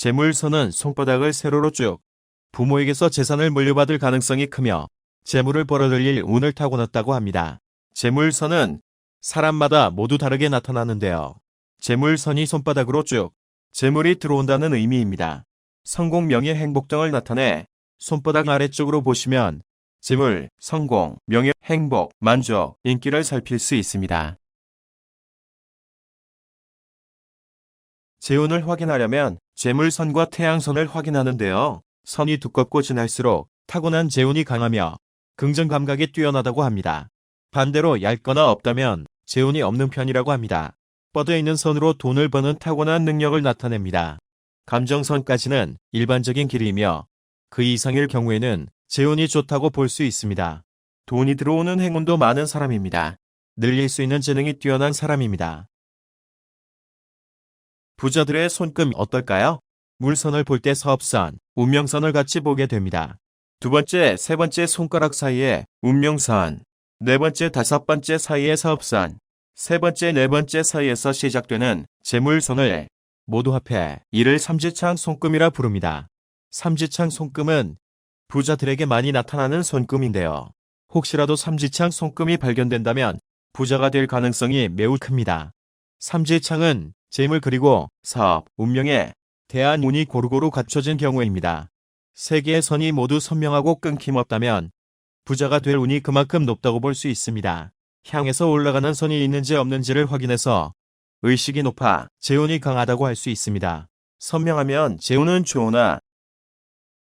재물선은 손바닥을 세로로 쭉 부모에게서 재산을 물려받을 가능성이 크며 재물을 벌어들일 운을 타고났다고 합니다. 재물선은 사람마다 모두 다르게 나타나는데요. 재물선이 손바닥으로 쭉 재물이 들어온다는 의미입니다. 성공, 명예, 행복 등을 나타내 손바닥 아래쪽으로 보시면 재물, 성공, 명예, 행복, 만족, 인기를 살필 수 있습니다. 재운을 확인하려면 재물선과 태양선을 확인하는데요. 선이 두껍고 진할수록 타고난 재운이 강하며 긍정 감각이 뛰어나다고 합니다. 반대로 얇거나 없다면 재운이 없는 편이라고 합니다. 뻗어 있는 선으로 돈을 버는 타고난 능력을 나타냅니다. 감정선까지는 일반적인 길이며 그 이상일 경우에는 재운이 좋다고 볼 수 있습니다. 돈이 들어오는 행운도 많은 사람입니다. 늘릴 수 있는 재능이 뛰어난 사람입니다. 부자들의 손금 어떨까요? 물선을 볼때 사업선, 운명선을 같이 보게 됩니다. 두 번째, 세 번째 손가락 사이에 운명선, 네 번째, 다섯 번째 사이에 사업선, 세 번째, 네 번째 사이에서 시작되는 재물선을 모두 합해 이를 삼지창 손금이라 부릅니다. 삼지창 손금은 부자들에게 많이 나타나는 손금인데요. 혹시라도 삼지창 손금이 발견된다면 부자가 될 가능성이 매우 큽니다. 삼지창은 재물 그리고 사업, 운명에 대한 운이 고루고루 갖춰진 경우입니다. 세 개의 선이 모두 선명하고 끊김없다면 부자가 될 운이 그만큼 높다고 볼 수 있습니다. 향해서 올라가는 선이 있는지 없는지를 확인해서 의식이 높아 재운이 강하다고 할 수 있습니다. 선명하면 재운은 좋으나